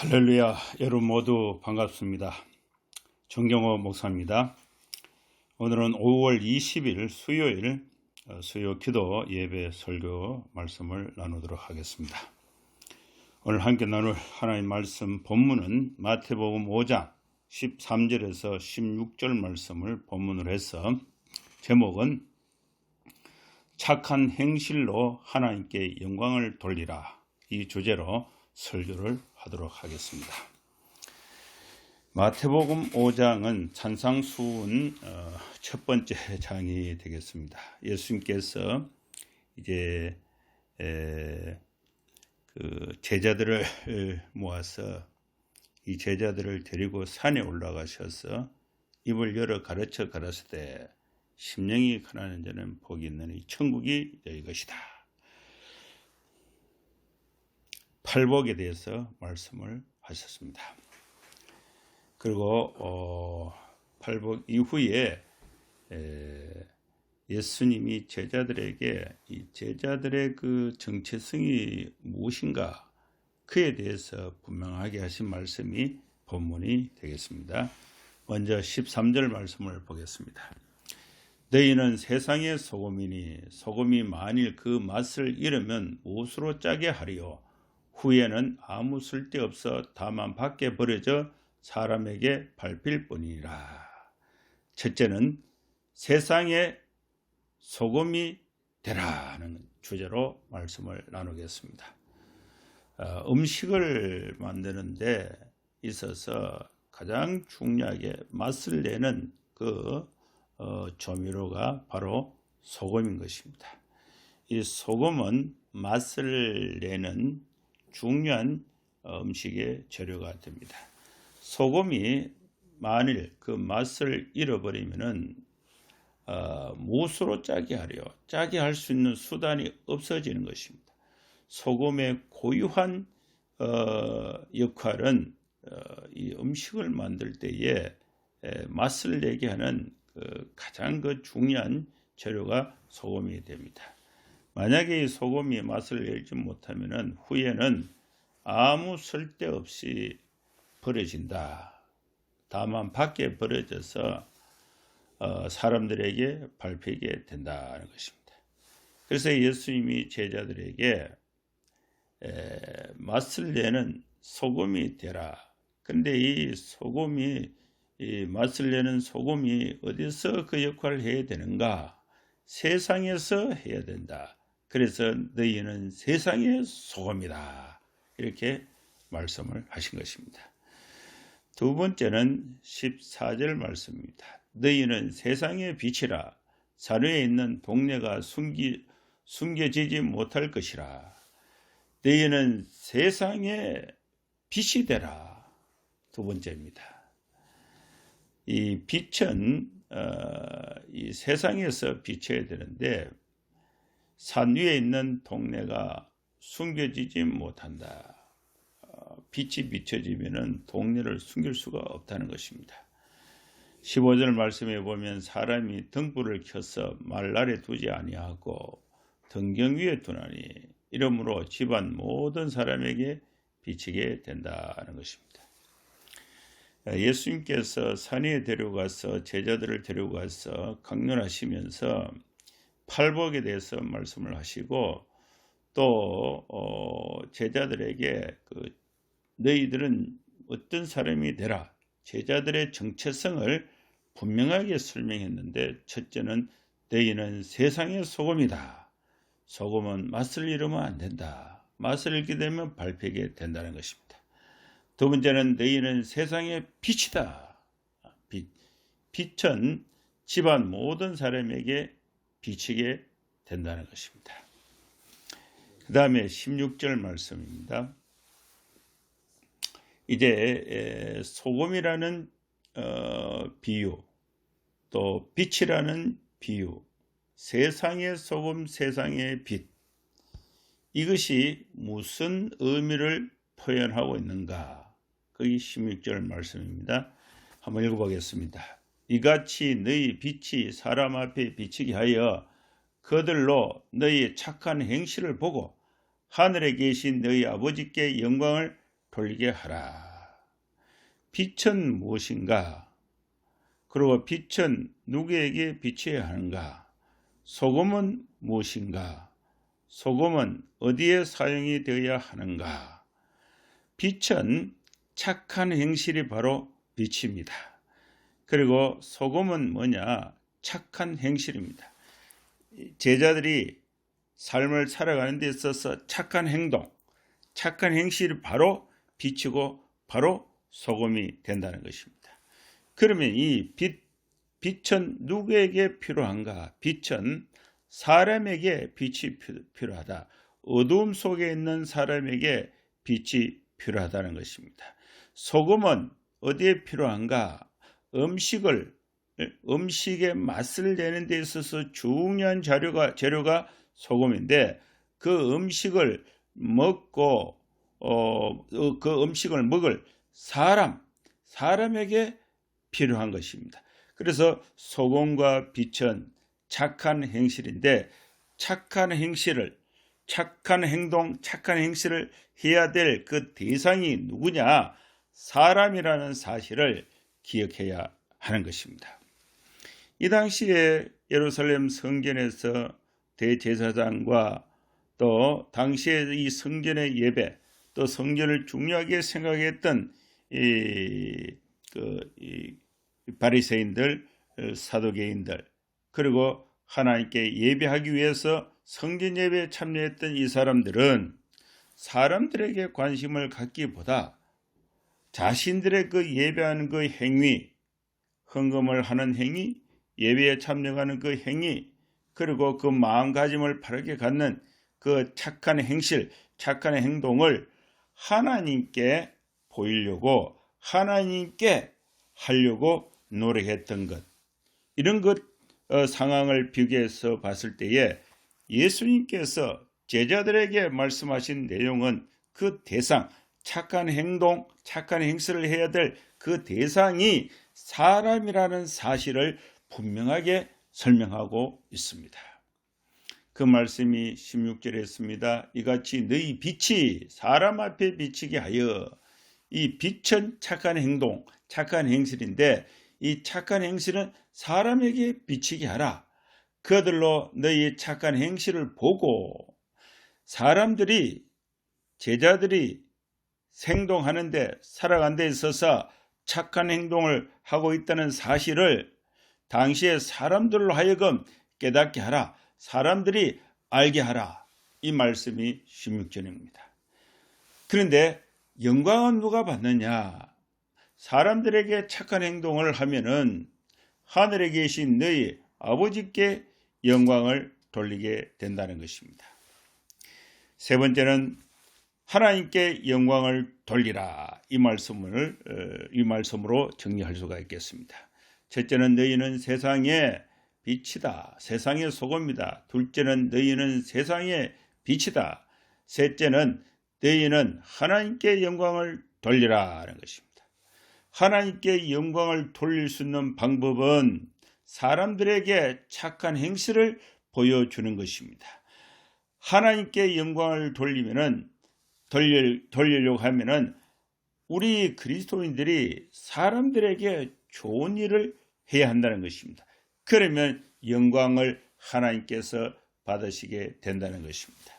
할렐루야 여러분 모두 반갑습니다. 정경호 목사입니다. 오늘은 5월 20일 수요일 어, 수요 기도 예배 설교 말씀을 나누도록 하겠습니다. 오늘 함께 나눌 하나님 말씀 본문은 마태복음 5장 13절에서 16절 말씀을 본문으로 해서 제목은 착한 행실로 하나님께 영광을 돌리라 이 주제로 설교를 하도록 하겠습니다. 마태복음 5장은 찬상수훈 어, 첫 번째 장이 되겠습니다. 예수님께서 이제 그 제자들을 모아서 이 제자들을 데리고 산에 올라가셔서 입을 열어 가르쳐 가라사대 심령이 가난한 자는 복이 있느니 천국이 너희 것이다. 팔복에 대해서 말씀을 하셨습니다. 그리고 어, 팔복 이후에 에, 예수님이 제자들에게 이 제자들의 그 정체성이 무엇인가 그에 대해서 분명하게 하신 말씀이 본문이 되겠습니다. 먼저 13절 말씀을 보겠습니다. 너희는 세상의 소금이니 소금이 만일 그 맛을 잃으면 무엇으로 짜게 하리요 후에는 아무 쓸데없어 다만 밖에 버려져 사람에게 밟힐 뿐이라. 첫째는 세상의 소금이 되라는 주제로 말씀을 나누겠습니다. 어, 음식을 만드는데 있어서 가장 중요하게 맛을 내는 그 어, 조미료가 바로 소금인 것입니다. 이 소금은 맛을 내는 중요한 음식의 재료가 됩니다. 소금이 만일 그 맛을 잃어버리면은 어, 무엇으로 짜게 하려 짜게 할 수 있는 수단이 없어지는 것입니다. 소금의 고유한 어, 역할은 어, 이 음식을 만들 때에 에, 맛을 내게 하는 그 가장 그 중요한 재료가 소금이 됩니다. 만약에 이 소금이 맛을 내지 못하면 후에는 아무 쓸데없이 버려진다. 다만 밖에 버려져서 어, 사람들에게 밟히게 된다는 것입니다. 그래서 예수님이 제자들에게 에, 맛을 내는 소금이 되라. 근데 이 소금이 이 맛을 내는 소금이 어디서 그 역할을 해야 되는가? 세상에서 해야 된다. 그래서 너희는 세상의 소금이다. 이렇게 말씀을 하신 것입니다. 두 번째는 14절 말씀입니다. 너희는 세상의 빛이라 사르에 있는 동네가 숨기, 숨겨지지 못할 것이라. 너희는 세상의 빛이 되라. 두 번째입니다. 이 빛은 어, 이 세상에서 비춰야 되는데 산 위에 있는 동네가 숨겨지지 못한다. 어, 빛이 비춰지면 동네를 숨길 수가 없다는 것입니다. 15절 말씀에 보면 사람이 등불을 켜서 말날에 두지 아니하고 등경 위에 두나니 이러므로 집안 모든 사람에게 비치게 된다는 것입니다. 예수님께서 산에 데려가서 제자들을 데려가서 강론하시면서 팔복에 대해서 말씀을 하시고 또 어, 제자들에게 그 너희들은 어떤 사람이 되라 제자들의 정체성을 분명하게 설명했는데 첫째는 너희는 세상의 소금이다. 소금은 맛을 잃으면 안 된다. 맛을 잃게 되면 밟히게 된다는 것입니다. 두 번째는 너희는 세상의 빛이다. 빛. 빛은 집안 모든 사람에게 비치게 된다는 것입니다. 그 다음에 16절 말씀입니다. 이제 소금이라는 어, 비유, 또 빛이라는 비유, 세상의 소금, 세상의 빛, 이것이 무슨 의미를 표현하고 있는가? 그게 16절 말씀입니다. 한번 읽어보겠습니다. 이같이 너희 빛이 사람 앞에 비치게 하여 그들로 너희 착한 행실을 보고 하늘에 계신 너희 아버지께 영광을 돌리게 하라. 빛은 무엇인가? 그리고 빛은 누구에게 비춰야 하는가? 소금은 무엇인가? 소금은 어디에 사용이 되어야 하는가? 빛은 착한 행실이 바로 빛입니다. 그리고 소금은 뭐냐? 착한 행실입니다. 제자들이 삶을 살아가는 데 있어서 착한 행동, 착한 행실이 바로 빛이고 바로 소금이 된다는 것입니다. 그러면 이 빛, 빛은 누구에게 필요한가? 빛은 사람에게 빛이 필요하다. 어두움 속에 있는 사람에게 빛이 필요하다는 것입니다. 소금은 어디에 필요한가? 음식을 음식의 맛을 내는 데 있어서 중요한 자료가 재료가 소금인데 그 음식을 먹고 어, 그 음식을 먹을 사람 사람에게 필요한 것입니다. 그래서 소금과 빛은 착한 행실인데 착한 행실을 착한 행동, 착한 행실을 해야 될 그 대상이 누구냐? 사람이라는 사실을 기억해야 하는 것입니다. 이 당시에 예루살렘 성전에서 대제사장과 또 당시에 이 성전의 예배 또 성전을 중요하게 생각했던 이, 그, 이 바리새인들, 사도개인들 그리고 하나님께 예배하기 위해서 성전 예배에 참여했던 이 사람들은 사람들에게 관심을 갖기보다 자신들의 그 예배하는 그 행위, 헌금을 하는 행위, 예배에 참여하는 그 행위, 그리고 그 마음가짐을 바르게 갖는 그 착한 행실, 착한 행동을 하나님께 보이려고 하나님께 하려고 노력했던 것. 이런 것 어, 상황을 비교해서 봤을 때에 예수님께서 제자들에게 말씀하신 내용은 그 대상, 착한 행동, 착한 행실을 해야 될 그 대상이 사람이라는 사실을 분명하게 설명하고 있습니다. 그 말씀이 16절에 있습니다. 이같이 너희 빛이 사람 앞에 비치게 하여 이 빛은 착한 행동, 착한 행실인데 이 착한 행실은 사람에게 비치게 하라. 그들로 너희 착한 행실을 보고 사람들이 제자들이 생동하는데 살아간 데 있어서 착한 행동을 하고 있다는 사실을 당시에 사람들로 하여금 깨닫게 하라. 사람들이 알게 하라. 이 말씀이 16절입니다. 그런데 영광은 누가 받느냐? 사람들에게 착한 행동을 하면은 하늘에 계신 너희 아버지께 영광을 돌리게 된다는 것입니다. 세 번째는 하나님께 영광을 돌리라 이 말씀을 어, 이 말씀으로 정리할 수가 있겠습니다. 첫째는 너희는 세상의 빛이다. 세상의 소금이다. 둘째는 너희는 세상의 빛이다. 셋째는 너희는 하나님께 영광을 돌리라는 것입니다. 하나님께 영광을 돌릴 수 있는 방법은 사람들에게 착한 행실을 보여주는 것입니다. 하나님께 영광을 돌리면은 돌릴, 돌리려고 하면은 우리 그리스도인들이 사람들에게 좋은 일을 해야 한다는 것입니다. 그러면 영광을 하나님께서 받으시게 된다는 것입니다.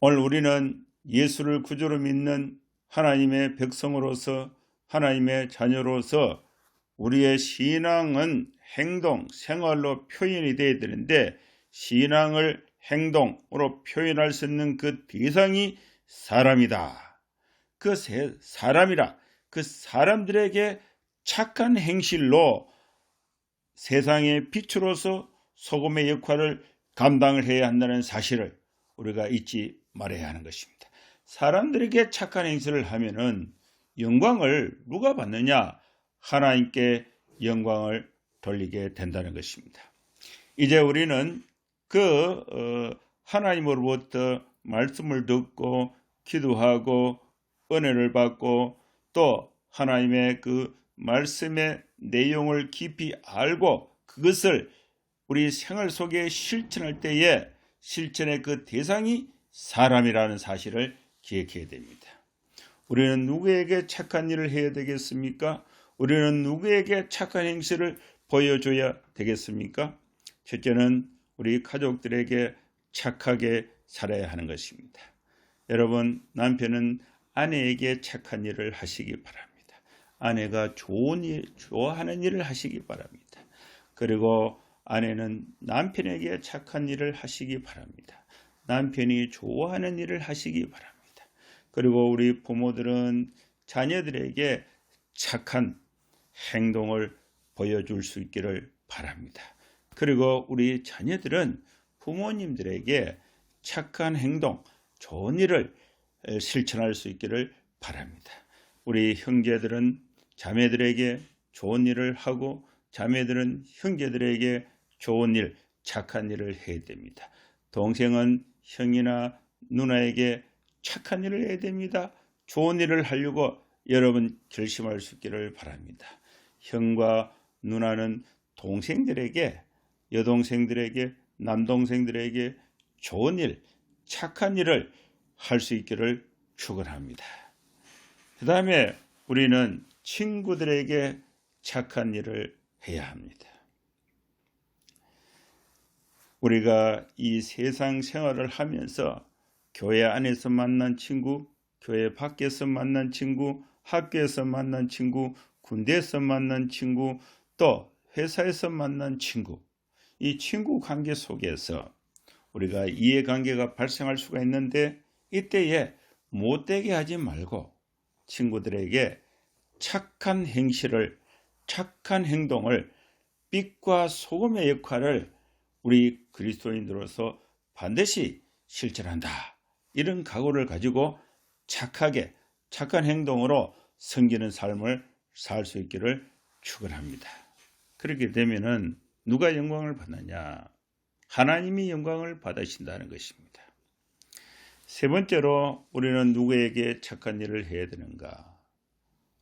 오늘 우리는 예수를 구주로 믿는 하나님의 백성으로서 하나님의 자녀로서 우리의 신앙은 행동, 생활로 표현이 되어야 되는데 신앙을 행동으로 표현할 수 있는 그 대상이 사람이다. 그 사람이라 그 사람들에게 착한 행실로 세상의 빛으로서 소금의 역할을 감당을 해야 한다는 사실을 우리가 잊지 말아야 하는 것입니다. 사람들에게 착한 행실을 하면은 영광을 누가 받느냐? 하나님께 영광을 돌리게 된다는 것입니다. 이제 우리는 그 어, 하나님으로부터 말씀을 듣고 기도하고 은혜를 받고 또 하나님의 그 말씀의 내용을 깊이 알고 그것을 우리 생활 속에 실천할 때에 실천의 그 대상이 사람이라는 사실을 기억해야 됩니다. 우리는 누구에게 착한 일을 해야 되겠습니까? 우리는 누구에게 착한 행실을 보여줘야 되겠습니까? 첫째는 우리 가족들에게 착하게 살아야 하는 것입니다. 여러분, 남편은 아내에게 착한 일을 하시기 바랍니다. 아내가 좋은 일, 좋아하는 일을 하시기 바랍니다. 그리고 아내는 남편에게 착한 일을 하시기 바랍니다. 남편이 좋아하는 일을 하시기 바랍니다. 그리고 우리 부모들은 자녀들에게 착한 행동을 보여줄 수 있기를 바랍니다. 그리고 우리 자녀들은 부모님들에게 착한 행동, 좋은 일을 실천할 수 있기를 바랍니다. 우리 형제들은 자매들에게 좋은 일을 하고 자매들은 형제들에게 좋은 일, 착한 일을 해야 됩니다. 동생은 형이나 누나에게 착한 일을 해야 됩니다. 좋은 일을 하려고 여러분 결심할 수 있기를 바랍니다. 형과 누나는 동생들에게 여동생들에게 남동생들에게 좋은 일, 착한 일을 할 수 있기를 축원합니다. 그 다음에 우리는 친구들에게 착한 일을 해야 합니다. 우리가 이 세상 생활을 하면서 교회 안에서 만난 친구, 교회 밖에서 만난 친구, 학교에서 만난 친구, 군대에서 만난 친구, 또 회사에서 만난 친구, 이 친구 관계 속에서 우리가 이해관계가 발생할 수가 있는데 이때에 못되게 하지 말고 친구들에게 착한 행실을 착한 행동을 빛과 소금의 역할을 우리 그리스도인들로서 반드시 실천한다. 이런 각오를 가지고 착하게 착한 행동으로 섬기는 삶을 살 수 있기를 축원합니다. 그렇게 되면은 누가 영광을 받느냐? 하나님이 영광을 받으신다는 것입니다. 세 번째로 우리는 누구에게 착한 일을 해야 되는가?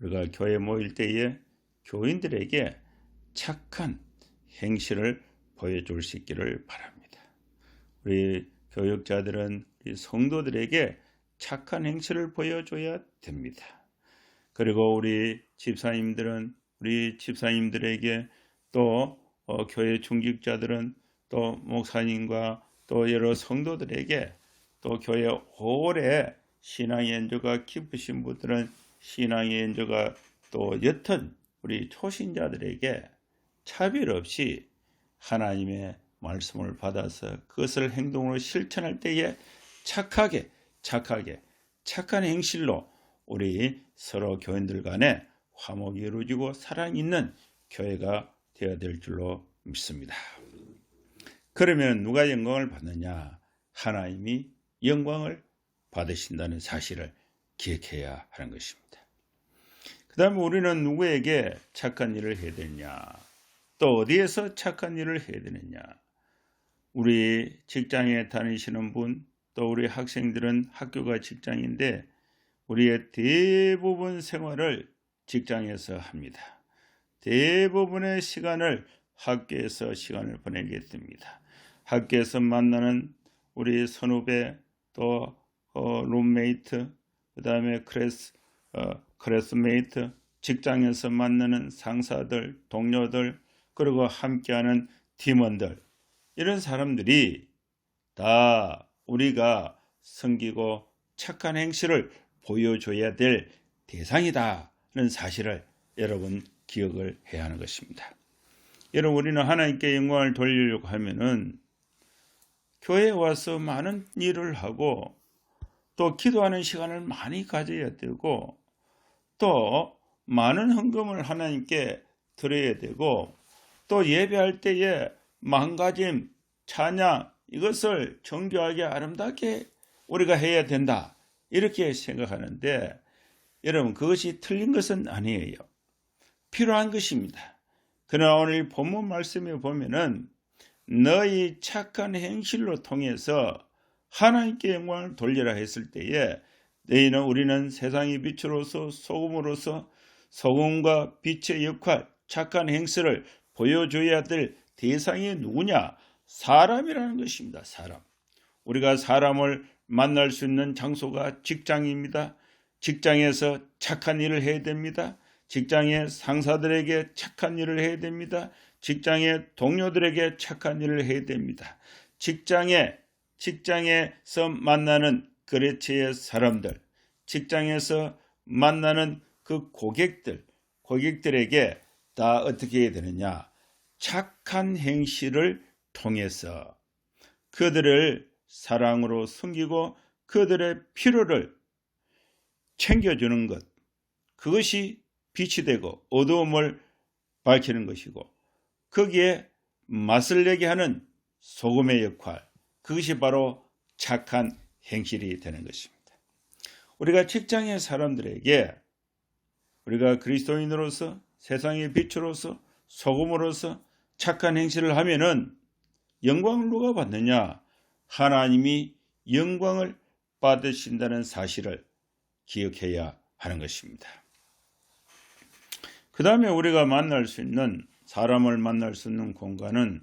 우리가 교회 모일 때에 교인들에게 착한 행실을 보여줄 수 있기를 바랍니다. 우리 교육자들은 성도들에게 착한 행실을 보여줘야 됩니다. 그리고 우리 집사님들은 우리 집사님들에게 또 어, 교회 중직자들은 또 목사님과 또 여러 성도들에게 또 교회 오래 신앙의 연조가 깊으신 분들은 신앙의 연조가 또 옅은 우리 초신자들에게 차별 없이 하나님의 말씀을 받아서 그것을 행동으로 실천할 때에 착하게 착하게 착한 행실로 우리 서로 교인들 간에 화목이 이루어지고 사랑 있는 교회가 되어야 될 줄로 믿습니다. 그러면 누가 영광을 받느냐? 하나님이 영광을 받으신다는 사실을 기억해야 하는 것입니다. 그 다음에 우리는 누구에게 착한 일을 해야 되느냐? 또 어디에서 착한 일을 해야 되느냐? 우리 직장에 다니시는 분, 또 우리 학생들은 학교가 직장인데 우리의 대부분 생활을 직장에서 합니다. 대부분의 시간을 학교에서 시간을 보내게 됩니다. 학교에서 만나는 우리 선후배 또 어, 룸메이트 그 다음에 크레스 어, 크레스메이트 직장에서 만나는 상사들 동료들 그리고 함께하는 팀원들 이런 사람들이 다 우리가 섬기고 착한 행실을 보여줘야 될 대상이다는 사실을 여러분 기억을 해야 하는 것입니다. 여러분 우리는 하나님께 영광을 돌리려고 하면은 교회에 와서 많은 일을 하고 또 기도하는 시간을 많이 가져야 되고 또 많은 헌금을 하나님께 드려야 되고 또 예배할 때에 망가짐, 찬양 이것을 정교하게 아름답게 우리가 해야 된다. 이렇게 생각하는데 여러분 그것이 틀린 것은 아니에요. 필요한 것입니다. 그러나 오늘 본문 말씀에 보면은 너희 착한 행실로 통해서 하나님께 영광을 돌리라 했을 때에 너희는 우리는 세상의 빛으로서 소금으로서 소금과 빛의 역할, 착한 행실을 보여줘야 될 대상이 누구냐? 사람이라는 것입니다. 사람. 우리가 사람을 만날 수 있는 장소가 직장입니다. 직장에서 착한 일을 해야 됩니다. 직장의 상사들에게 착한 일을 해야 됩니다. 직장의 동료들에게 착한 일을 해야 됩니다. 직장에 직장에서 만나는 거래처의 사람들, 직장에서 만나는 그 고객들, 고객들에게 다 어떻게 해야 되느냐? 착한 행실을 통해서 그들을 사랑으로 섬기고 그들의 필요를 챙겨주는 것. 그것이 빛이 되고 어두움을 밝히는 것이고 거기에 맛을 내게 하는 소금의 역할. 그것이 바로 착한 행실이 되는 것입니다. 우리가 직장의 사람들에게 우리가 그리스도인으로서 세상의 빛으로서 소금으로서 착한 행실을 하면은 영광을 누가 받느냐? 하나님이 영광을 받으신다는 사실을 기억해야 하는 것입니다. 그 다음에 우리가 만날 수 있는 사람을 만날 수 있는 공간은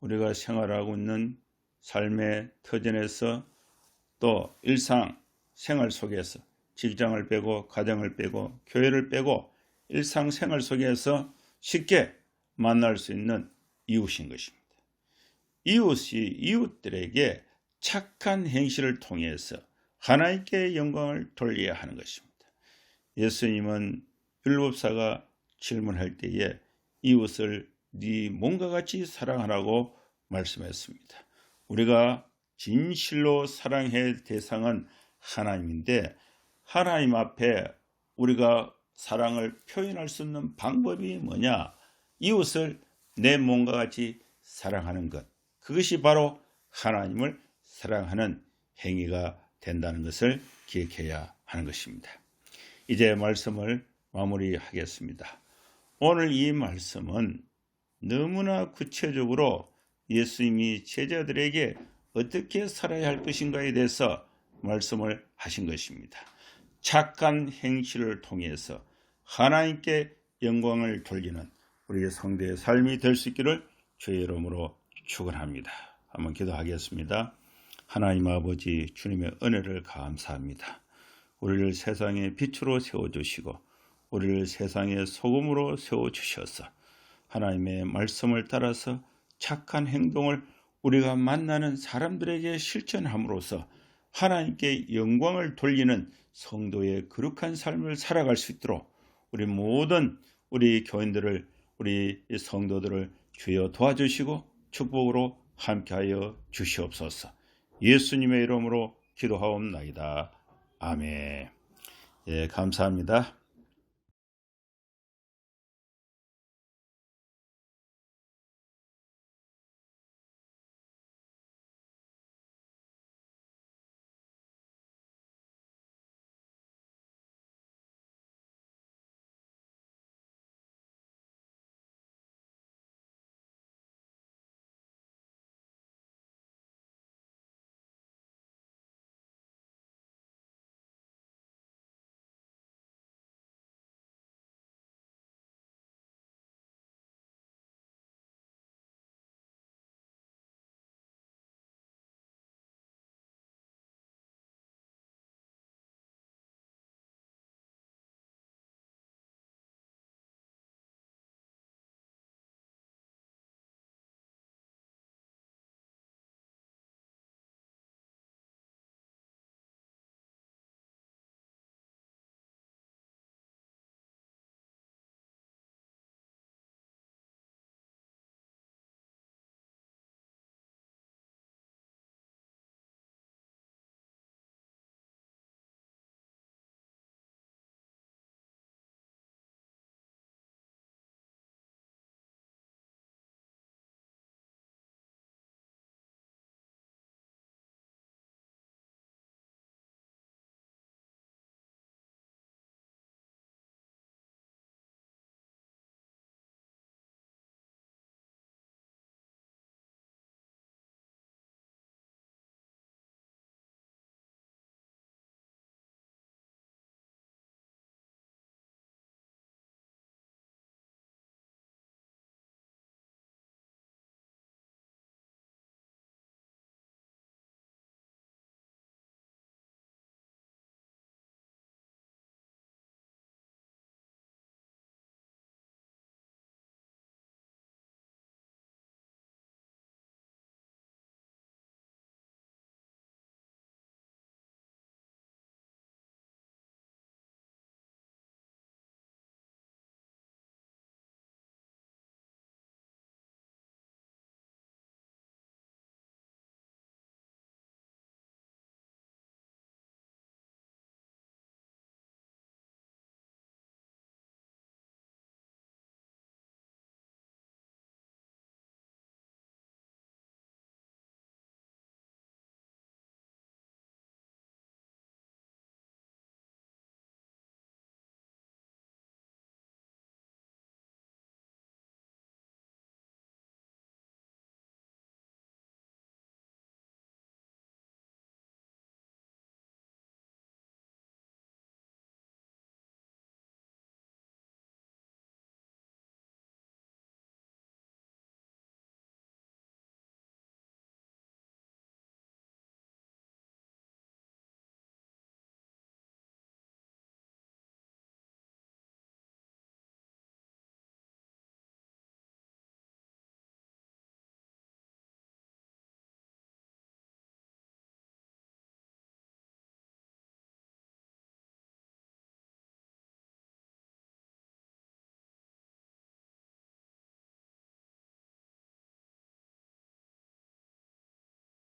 우리가 생활하고 있는 삶의 터전에서 또 일상 생활 속에서 직장을 빼고 가정을 빼고 교회를 빼고 일상 생활 속에서 쉽게 만날 수 있는 이웃인 것입니다. 이웃이 이웃들에게 착한 행실을 통해서 하나님께 영광을 돌려야 하는 것입니다. 예수님은 율법사가 질문할 때에 이웃을 네 몸과 같이 사랑하라고 말씀했습니다. 우리가 진실로 사랑의 대상은 하나님인데 하나님 앞에 우리가 사랑을 표현할 수 있는 방법이 뭐냐? 이웃을 내 몸과 같이 사랑하는 것. 그것이 바로 하나님을 사랑하는 행위가 된다는 것을 기억해야 하는 것입니다. 이제 말씀을 마무리하겠습니다. 오늘 이 말씀은 너무나 구체적으로 예수님이 제자들에게 어떻게 살아야 할 것인가에 대해서 말씀을 하신 것입니다. 착한 행실을 통해서 하나님께 영광을 돌리는 우리의 성대의 삶이 될 수 있기를 주의 이름으로 축원합니다. 한번 기도하겠습니다. 하나님 아버지 주님의 은혜를 감사합니다. 우리를 세상의 빛으로 세워주시고 우리를 세상의 소금으로 세워주셔서 하나님의 말씀을 따라서 착한 행동을 우리가 만나는 사람들에게 실천함으로써 하나님께 영광을 돌리는 성도의 거룩한 삶을 살아갈 수 있도록 우리 모든 우리 교인들을 우리 성도들을 주여 도와주시고 축복으로 함께하여 주시옵소서. 예수님의 이름으로 기도하옵나이다. 아멘. 예, 감사합니다.